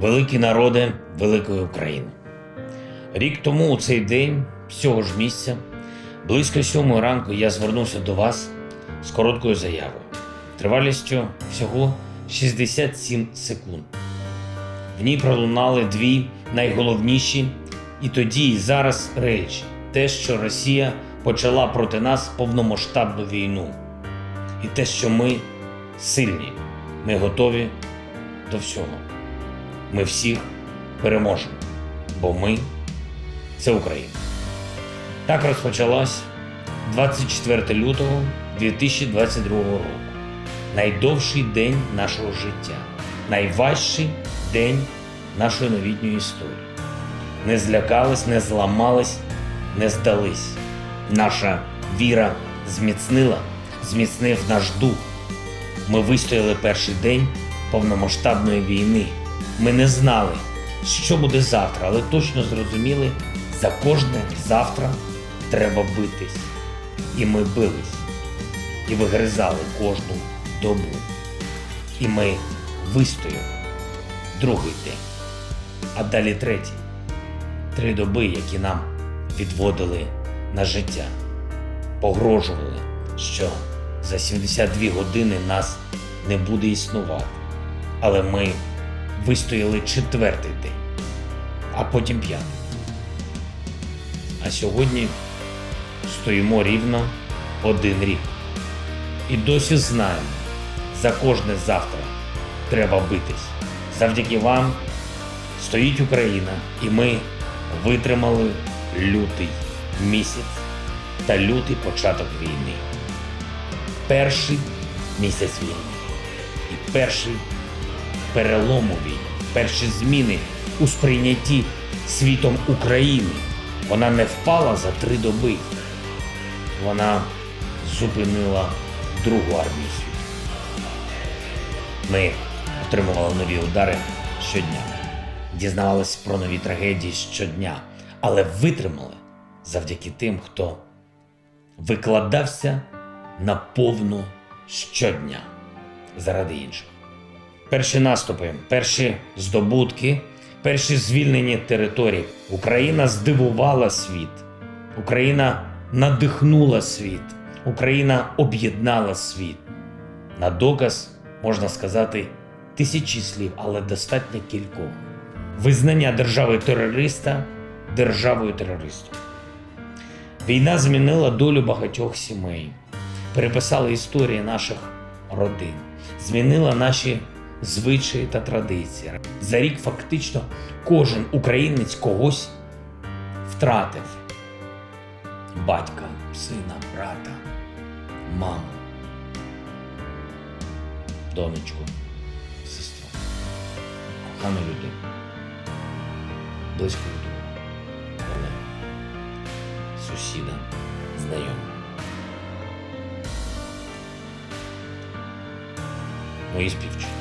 великі народи великої України. Рік тому у цей день, цього ж місця, близько сьомої ранку я звернувся до вас з короткою заявою, тривалістю всього 67 секунд. В ній пролунали дві найголовніші і тоді, і зараз речі: те, що Росія почала проти нас повномасштабну війну, і те, що ми сильні, ми готові до всього. Ми всіх переможемо, бо ми це Україна. Так розпочалась 24 лютого 2022 року. Найдовший день нашого життя, найважчий день нашої новітньої історії. Не злякались, не зламались, не здались. Наша віра зміцнила, зміцнив наш дух. Ми вистояли перший день повномасштабної війни. Ми не знали, що буде завтра, але точно зрозуміли, за кожне завтра треба битись. І ми бились, і вигризали кожну добу. І ми вистояли другий день, а далі третій. Три доби, які нам відводили на життя, погрожували, що за 72 години нас не буде існувати. Але ми вистояли четвертий день, а потім п'ятий. А сьогодні стоїмо рівно один рік. І досі знаємо, за кожне завтра треба битись. Завдяки вам стоїть Україна, і ми витримали лютий місяць та лютий початок війни. Перший місяць війни і перший перелом у війні, перші зміни у сприйнятті світом України. Вона не впала за три доби. Вона зупинила другу армію світу. Ми отримували нові удари щодня, дізнавалися про нові трагедії щодня, але витримали завдяки тим, хто викладався на повну щодня заради інших. Перші наступи, перші здобутки, перші звільнені території. Україна здивувала світ. Україна надихнула світ. Україна об'єднала світ. На доказ можна сказати тисячі слів, але достатньо кількох. Визнання держави терориста державою терористом. Війна змінила долю багатьох сімей, переписала історії наших родин, змінила наші звичаї та традиції. За рік фактично кожен українець когось втратив: батька, сина, брата, маму, донечку, сестру, кохану людину, близьку людину, сусіда, знайомого. Мої співчуття.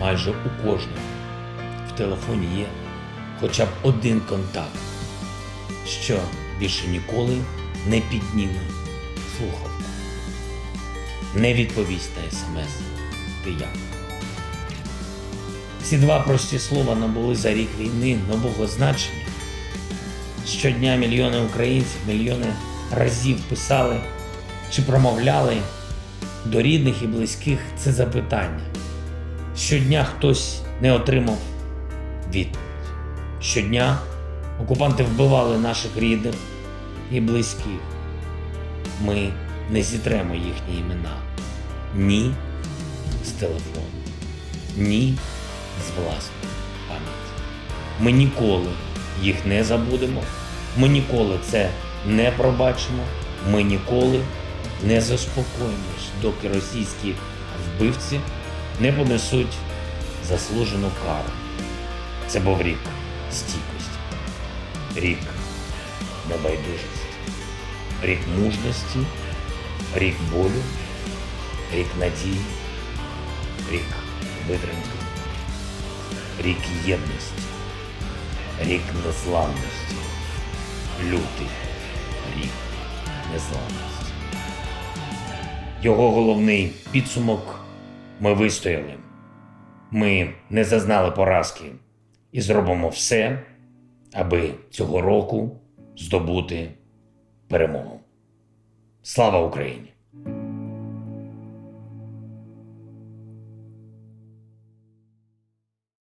Майже у кожного в телефоні є хоча б один контакт, що більше ніколи не підніме слухавку, не відповість на смс Ти як. Ці два прості слова набули за рік війни нового значення. Щодня мільйони українців, мільйони разів писали чи промовляли до рідних і близьких це запитання. Щодня хтось не отримав відповідь. Щодня окупанти вбивали наших рідних і близьких. Ми не зітремо їхні імена ні з телефону, ні з власної пам'яті. Ми ніколи їх не забудемо, ми ніколи це не пробачимо, ми ніколи не заспокоїмось, доки російські вбивці не понесуть заслужену кару. Це був рік стійкості, рік небайдужості, рік мужності, рік болю, рік надії, рік витримки, рік єдності, рік незламності, лютий рік незламності. Його головний підсумок ми вистояли. ми не зазнали поразки і зробимо все, аби цього року здобути перемогу. Слава Україні!